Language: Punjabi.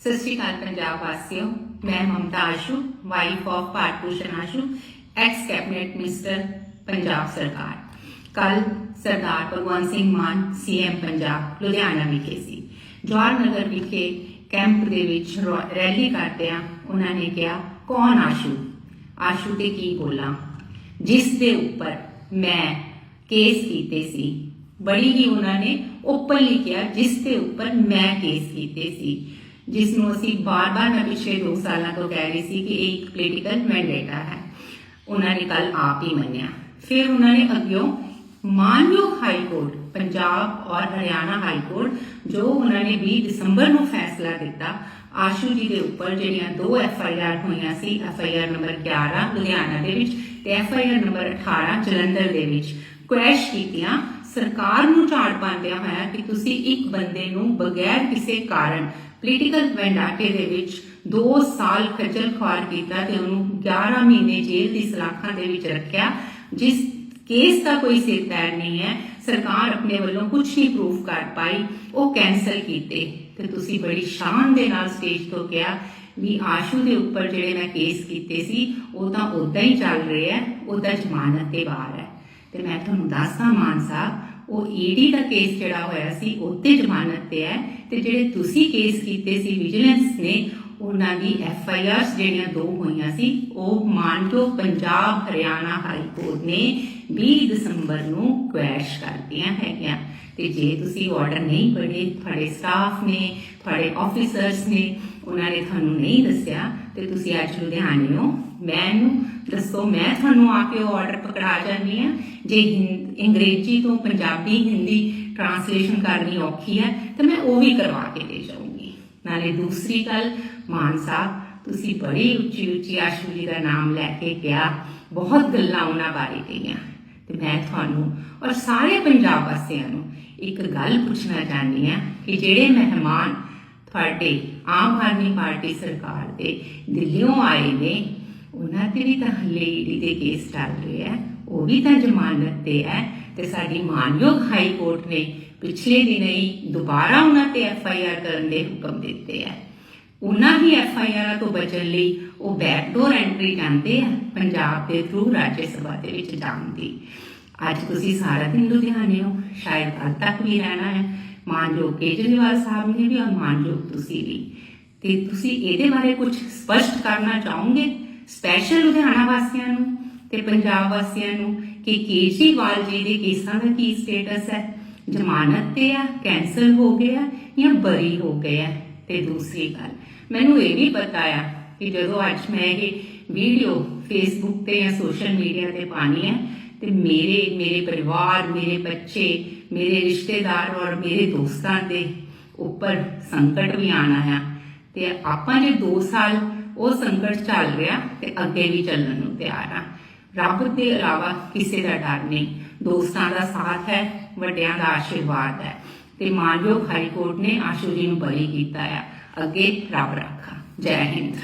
ਸਤਿ ਸ਼੍ਰੀ ਅਕਾਲ ਪੰਜਾਬ ਵਾਸੀਓ, ਮੈਂ Mamta Ashu wife of Bharat Ashu ex cabinet minister Punjab ਸਰਕਾਰ। ਕੱਲ ਸਰਦਾਰ ਭਗਵੰਤ ਸਿੰਘ ਮਾਨ ਸੀਐਮ ਪੰਜਾਬ, ਲੁਧਿਆਣਾ ਵਿਖੇ ਸੀ। ਜਵਾਹਰ ਨਗਰ ਵਿਖੇ ਕੈਂਪ ਦੇ ਵਿੱਚ ਰੈਲੀ ਕਰਦਿਆਂ ਉਹਨਾਂ ਨੇ ਕਿਹਾ, ਕੌਣ ਆਸ਼ੂ? ਆਸ਼ੂ ਤੇ ਕੀ ਬੋਲਾਂ? ਜਿਸ ਦੇ ਉੱਪਰ ਮੈਂ ਕੇਸ ਕੀਤੇ ਸੀ। ਬੜੀ ਹੀ ਉਹਨਾਂ ਨੇ ਓਪਨਲੀ ਕਿਹਾ, ਜਿਸ ਦੇ ਉੱਪਰ ਮੈਂ ਕੇਸ ਕੀਤੇ ਸੀ। ਜਿਸ ਨੂੰ ਅਸੀਂ ਬਾਰ-ਬਾਰ ਮੈਂ ਪਿਛਲੇ 2 ਸਾਲਾਂ ਤੋਂ ਕਹਿ ਰਹੀ ਸੀ ਕਿ ਇਹ ਇੱਕ ਪੋਲੀਟੀਕਲ ਮੈਂਡੇਟਾ ਹੈ। ਉਹਨਾਂ ਨੇ ਕੱਲ ਆਪ ਹੀ ਮੰਨਿਆ। ਫਿਰ ਉਹਨਾਂ ਨੇ ਅੱਗਿਓਂ ਮਾਨਯੋਗ ਹਾਈ ਕੋਰਟ, ਪੰਜਾਬ ਔਰ ਹਰਿਆਣਾ ਹਾਈ ਕੋਰਟ, ਜੋ ਉਹਨਾਂ ਨੇ 20 ਦਸੰਬਰ ਨੂੰ ਫੈਸਲਾ ਦਿੱਤਾ, ਆਸ਼ੂ ਜੀ ਦੇ ਉੱਪਰ ਜਿਹੜੀਆਂ ਦੋ ਐਫ ਆਈ ਆਰ ਹੋਈਆਂ ਸੀ, F I R number 11 Ludhiana ਦੇ ਵਿੱਚ ਤੇ F I R number 18 Jalandhar ਦੇ ਵਿੱਚ, ਕੁਐਸ਼ ਕੀਤੀਆਂ। ਸਰਕਾਰ ਨੂੰ ਝਾੜ ਪਾਉਂਦਿਆਂ ਹੋਇਆ ਕਿ ਤੁਸੀਂ ਇੱਕ ਬੰਦੇ ਨੂੰ ਬਗੈਰ ਕਿਸੇ ਕਾਰਨ ਪੋਲੀਟੀਕਲ ਵੈਂਡਾਟੇ ਦੇ ਵਿੱਚ 2 ਸਾਲ ਖੱਜਲ ਖੁਆਰ ਕੀਤਾ ਤੇ ਉਹਨੂੰ 11 ਮਹੀਨੇ ਜੇਲ੍ਹ ਦੀ ਸਲਾਖਾਂ ਦੇ ਵਿੱਚ ਰੱਖਿਆ, ਜਿਸ ਕੇਸ ਦਾ ਕੋਈ ਸਿਰ ਪੈਰ ਨਹੀਂ ਹੈ। ਸਰਕਾਰ ਆਪਣੇ ਵੱਲੋਂ ਕੁਝ ਨਹੀਂ ਪ੍ਰੂਫ ਕਰ ਪਾਈ, ਉਹ ਕੈਨਸਲ ਕੀਤੇ। ਤੇ ਤੁਸੀਂ ਬੜੀ ਸ਼ਾਨ ਦੇ ਨਾਲ ਸਟੇਜ ਤੋਂ ਕਿਹਾ ਵੀ ਆਸ਼ੂ ਦੇ ਉੱਪਰ ਜਿਹੜੇ ਮੈਂ ਕੇਸ ਕੀਤੇ ਸੀ, ਉਹ ਤਾਂ ਉਦਾਂ ਹੀ ਚੱਲ ਰਿਹਾ ਹੈ ਉਹਦਾ ਜ਼ਮਾਨਤ ਤੇ ਬਾਹਰ ਹੈ। ਤੇ ਮੈਂ ਤੁਹਾਨੂੰ ਦੱਸਦਾ ਮਾਨ ਸਾਹਿਬ ਉਹ ਈਡੀ ਦਾ ਕੇਸ ਜਿਹੜਾ ਹੋਇਆ ਸੀ, ਉੱਤੇ ਜ਼ਮਾਨਤ ਤੇ ਹੈ ਤੇ ਜਿਹੜੇ ਤੁਸੀਂ ਕੇਸ ਕੀਤੇ ਸੀ ਵਿਜੀਲੈਂਸ ਨੇ, ਉਹਨਾਂ ਦੀ ਐਫ ਆਈ ਆਰਸ ਜਿਹੜੀਆਂ ਦੋ ਹੋਈਆਂ ਸੀ, ਉਹ ਮਾਨਯੋਗ ਪੰਜਾਬ ਹਰਿਆਣਾ ਹਾਈ ਕੋਰਟ ਨੇ 20 ਦਸੰਬਰ ਨੂੰ ਕੁਐਸ਼ ਕਰਤੀਆਂ ਹੈਗੀਆਂ। ਤੇ ਜੇ ਤੁਸੀਂ ਆਰਡਰ ਨਹੀਂ ਪੜ੍ਹੇ ਤੁਹਾਡੇ ਸਟਾਫ ਨੇ ਤੁਹਾਡੇ ਆਫੀਸਰਸ ਨੇ ਉਹਨਾਂ ਨੇ ਤੁਹਾਨੂੰ ਨਹੀਂ ਦੱਸਿਆ ਤੇ ਤੁਸੀਂ ਅੱਜ ਲੁਧਿਆਣੇ ਹੋ ਮੈਨੂੰ ਦੱਸੋ, ਮੈਂ ਤੁਹਾਨੂੰ ਆ ਕੇ ਉਹ ਆਰਡਰ ਪਕੜਾ ਜਾਂਦੀ ਆ ਜੇ ਹਿੰ- ਅੰਗਰੇਜ਼ੀ ਤੋਂ ਪੰਜਾਬੀ, ਹਿੰਦੀ ਟ੍ਰਾਂਸਲੇਸ਼ਨ ਕਰਨੀ ਔਖੀ ਹੈ, ਤਾਂ ਮੈਂ ਉਹ ਵੀ ਕਰਵਾ ਕੇ ਦੇ ਜਾਊਂਗੀ। ਨਾਲੇ ਦੂਸਰੀ ਗੱਲ, ਮਾਨ ਸਾਹਿਬ, ਤੁਸੀਂ ਬੜੀ ਉੱਚੀ ਉੱਚੀ ਆਸ਼ੂ ਜੀ ਦਾ ਨਾਮ ਲੈ ਕੇ ਗਿਆ ਬਹੁਤ ਗੱਲਾਂ ਉਹਨਾਂ ਬਾਰੇ ਕਹੀਆਂ। ਤੇ ਮੈਂ ਤੁਹਾਨੂੰ ਔਰ ਸਾਰੇ ਪੰਜਾਬ ਵਾਸੀਆਂ ਨੂੰ ਇੱਕ ਗੱਲ ਪੁੱਛਣਾ ਚਾਹੁੰਦੀ ਹਾਂ ਕਿ ਜਿਹੜੇ ਮਹਿਮਾਨ ਤੁਹਾਡੇ ਆਮ ਆਦਮੀ ਪਾਰਟੀ ਸਰਕਾਰ ਦੇ ਦਿੱਲੀੋਂ ਆਏ ਨੇ, ਉਹਨਾਂ ਤੇ ਵੀ ਤਾਂ ਹੱਲੇ ਈਡੀ ਦੇ ਕੇਸ ਚੱਲ ਰਹੇ ਹੈ ਉਹ ਵੀ ਤਾਂ ਜ਼ਮਾਨਤ ਤੇ ਹੈ ਤੇ ਸਾਡੀ ਮਾਨਯੋਗ ਹਾਈ ਕੋਰਟ ਨੇ ਪਿਛਲੇ ਦਿਨ ਹੀ ਦੁਬਾਰਾ ਉਹਨਾਂ ਤੇ ਐਫ ਆਈ ਆਰ ਕਰਨ ਦੇ ਹੁਕਮ ਦਿੱਤੇ ਹੈ ਉਹਨਾਂ ਹੀ ਐਫ ਆਈ ਆਰਾਂ ਤੋਂ ਬਚਣ ਲਈ ਉਹ ਬੈਕਡੋਰ ਐਂਟਰੀ ਜਾਂਦੇ ਆ, ਪੰਜਾਬ ਦੇ ਥਰੂ ਰਾਜ ਸਭਾ ਦੇ ਵਿੱਚ ਜਾਣ ਦੀ। ਅੱਜ ਤੁਸੀਂ ਸਾਰਾ ਦਿਨ ਲੁਧਿਆਣੇ ਹੋ, ਸ਼ਾਇਦ ਕੱਲ ਤੱਕ ਵੀ ਰਹਿਣਾ ਹੈ। ਮਾਨਯੋਗ ਕੇਜਰੀਵਾਲ ਸਾਹਿਬ ਨੇ ਵੀ ਔਰ ਮਾਨਯੋਗ ਤੁਸੀਂ ਵੀ। ਤੇ ਤੁਸੀਂ ਇਹਦੇ ਬਾਰੇ ਕੁਝ ਸਪਸ਼ਟ ਕਰਨਾ ਚਾਹੋਗੇ? ਸਪੈਸ਼ਲ ਲੁਧਿਆਣਾ ਵਾਸੀਆਂ ਨੂੰ ਤੇ ਪੰਜਾਬ ਵਾਸੀਆਂ ਨੂੰ ਕਿ ਕੇਜਰੀਵਾਲ ਜੀ ਦੇ ਕੇਸਾਂ ਦਾ ਕੀ ਸਟੇਟਸ ਹੈ? ਜ਼ਮਾਨਤ ਤੇ ਆ ਕੈਨਸਲ ਹੋ ਗਿਆ ਜਾਂ ਬਰੀ ਹੋ ਗਿਆ ਤੇ ਦੂਸਰੀ ਗੱਲ, ਮੈਨੂੰ ਇਹ ਵੀ ਪਤਾ ਆ ਕਿ ਜਦੋਂ ਅੱਜ ਮੈਂ ਇਹ ਵੀਡੀਓ ਫੇਸਬੁੱਕ ਤੇ ਜਾਂ ਸੋਸ਼ਲ ਮੀਡੀਆ ਤੇ ਪਾਣੀ ਹੈ ਤੇ ਮੇਰੇ ਮੇਰੇ ਪਰਿਵਾਰ, ਮੇਰੇ ਬੱਚੇ, ਮੇਰੇ ਰਿਸ਼ਤੇਦਾਰ ਔਰ ਮੇਰੇ ਦੋਸਤਾਂ ਦੇ ਉੱਪਰ ਸੰਕਟ ਵੀ ਆਣਾ ਹੈ। ਤੇ ਆਪਾਂ ਜੇ 2 ਸਾਲ ਉਹ ਸੰਕਟ ਚੱਲ ਰਿਹਾ ਤੇ ਅੱਗੇ ਵੀ ਚੱਲਣ ਨੂੰ ਤਿਆਰ ਆ। ਰੱਬ ਦੇ ਇਲਾਵਾ ਕਿਸੇ ਦਾ ਡਰ ਨਹੀਂ। ਦੋਸਤਾਂ ਦਾ ਸਾਥ ਹੈ, ਵੱਡਿਆਂ ਦਾ ਆਸ਼ੀਰਵਾਦ ਹੈ। ਤੇ ਮਾਨਯੋਗ ਹਾਈ ਕੋਰਟ ਨੇ ਆਸ਼ੂ ਜੀ ਨੂੰ ਬਰੀ ਕੀਤਾ ਆ। ਅੱਗੇ ਰੱਬ ਰੱਖਾ। ਜੈ ਹਿੰਦ।